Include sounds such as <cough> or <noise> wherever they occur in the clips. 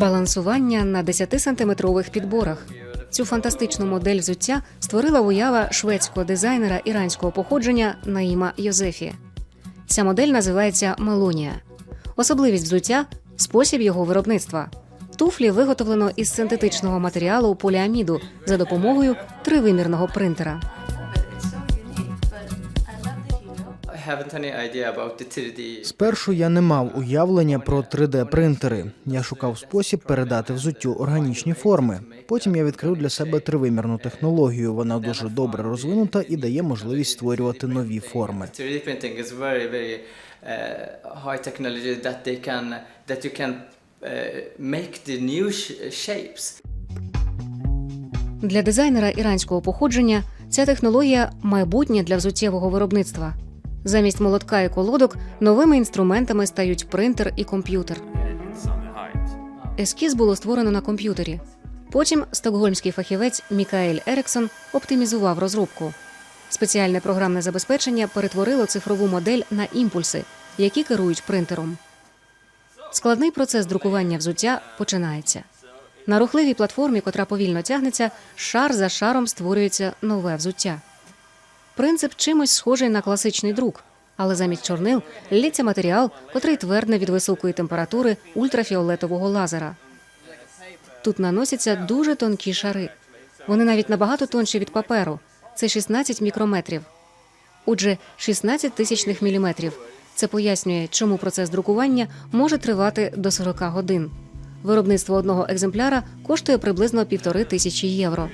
Балансування на 10-сантиметрових підборах. Цю фантастичну модель взуття створила уява шведського дизайнера іранського походження Наїма Йозефі. Ця модель називається Мелонія. Особливість взуття спосіб його виробництва. Туфлі виготовлено із синтетичного матеріалу поліаміду за допомогою тривимірного принтера. Спершу я не мав уявлення про 3D-принтери. Я шукав спосіб передати взуттю органічні форми. Потім я відкрив для себе тривимірну технологію. Вона дуже добре розвинута і дає можливість створювати нові форми. 3D printing is very, very uh, uh. Для дизайнера іранського походження ця технологія майбутнє для взуттєвого виробництва. Замість молотка і колодок новими інструментами стають принтер і комп'ютер. Ескіз було створено на комп'ютері. Потім стокгольмський фахівець Мікаель Еріксон оптимізував розробку. Спеціальне програмне забезпечення перетворило цифрову модель на імпульси, які керують принтером. Складний процес друкування взуття починається. На рухливій платформі, котра повільно тягнеться, шар за шаром створюється нове взуття. Принцип чимось схожий на класичний друк, але замість чорнил лється матеріал, котрий твердне від високої температури ультрафіолетового лазера. Тут наносяться дуже тонкі шари. Вони навіть набагато тонші від паперу. Це 16 мікрометрів. Отже, 16 тисячних міліметрів. Це пояснює, чому процес друкування може тривати до 40 годин. Виробництво одного екземпляра коштує приблизно півтори тисячі євро.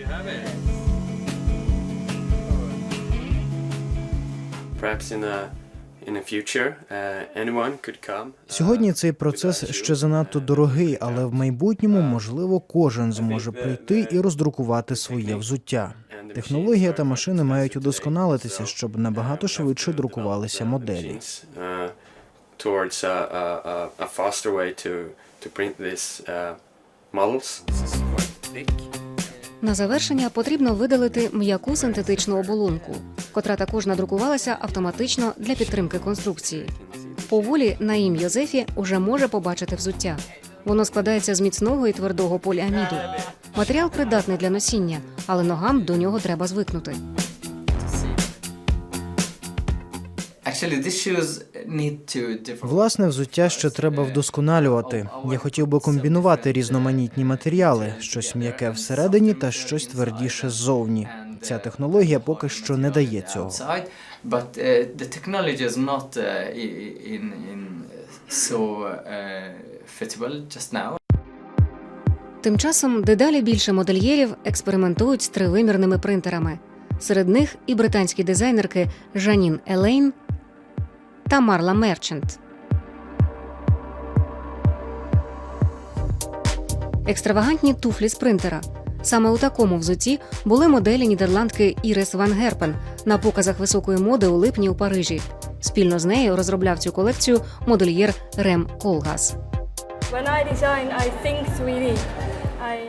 Сьогодні цей процес ще занадто дорогий, але в майбутньому, можливо, кожен зможе прийти і роздрукувати своє взуття. Технологія та машини мають удосконалитися, щоб набагато швидше друкувалися моделі. uh, uh, models. На завершення потрібно видалити м'яку синтетичну оболонку, котра також надрукувалася автоматично для підтримки конструкції. Поволі Наїм Йозефі уже може побачити взуття. Воно складається з міцного і твердого поліаміду. Матеріал придатний для носіння, але ногам до нього треба звикнути. Власне, взуття ще треба вдосконалювати. Я хотів би комбінувати різноманітні матеріали, щось м'яке всередині та щось твердіше ззовні. Ця технологія поки що не дає цього. outside, but uh, the technology is not uh, i- in in so uh, fitable just now. Тим часом дедалі більше модельєрів експериментують з тривимірними принтерами. Серед них і британські дизайнерки Жанін Елейн та Марла Мерчант. Екстравагантні туфлі з принтера. Саме у такому взутті були моделі нідерландки Ірис Ван Герпен на показах високої моди у липні у Парижі. Спільно з нею розробляв цю колекцію модельєр Рем Колгас. When I design, I think 3D.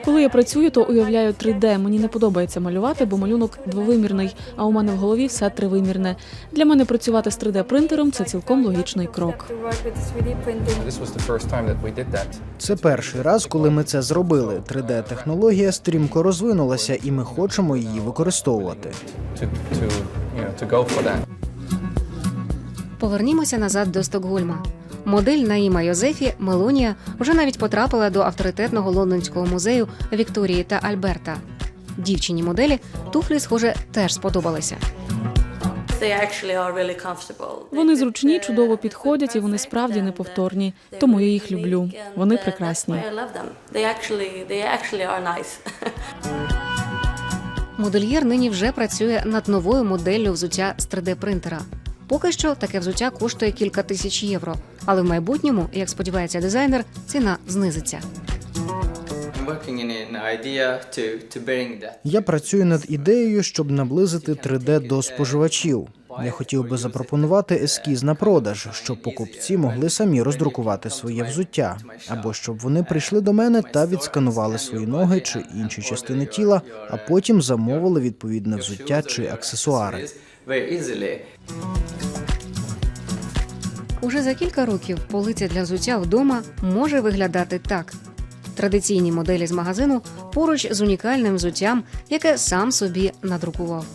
Коли я працюю, то уявляю 3D. Мені не подобається малювати, бо малюнок двовимірний, а у мене в голові все тривимірне. Для мене працювати з 3D-принтером це цілком логічний крок. to work with 3D printing. This was the first time that we did that. Це перший раз, коли ми це зробили. 3D-технологія стрімко розвинулася, і ми хочемо її використовувати. Повернімося назад до Стокгольма. Модель Наїма Йозефі Мелонія вже навіть потрапила до авторитетного лондонського музею Вікторії та Альберта. Дівчині моделі туфлі, схоже, теж сподобалися. Вони зручні, чудово підходять і вони справді неповторні. Тому я їх люблю. Вони прекрасні. <laughs> Модельєр нині вже працює над новою моделлю взуття з 3D-принтера. Поки що таке взуття коштує кілька тисяч євро, але в майбутньому, як сподівається дизайнер, ціна знизиться. Я працюю над ідеєю, щоб наблизити 3D до споживачів. Я хотів би запропонувати ескіз на продаж, щоб покупці могли самі роздрукувати своє взуття, або щоб вони прийшли до мене та відсканували свої ноги чи інші частини тіла, а потім замовили відповідне взуття чи аксесуари. Уже за кілька років полиця для взуття вдома може виглядати так: Традиційні моделі з магазину поруч з унікальним взуттям, яке сам собі надрукував.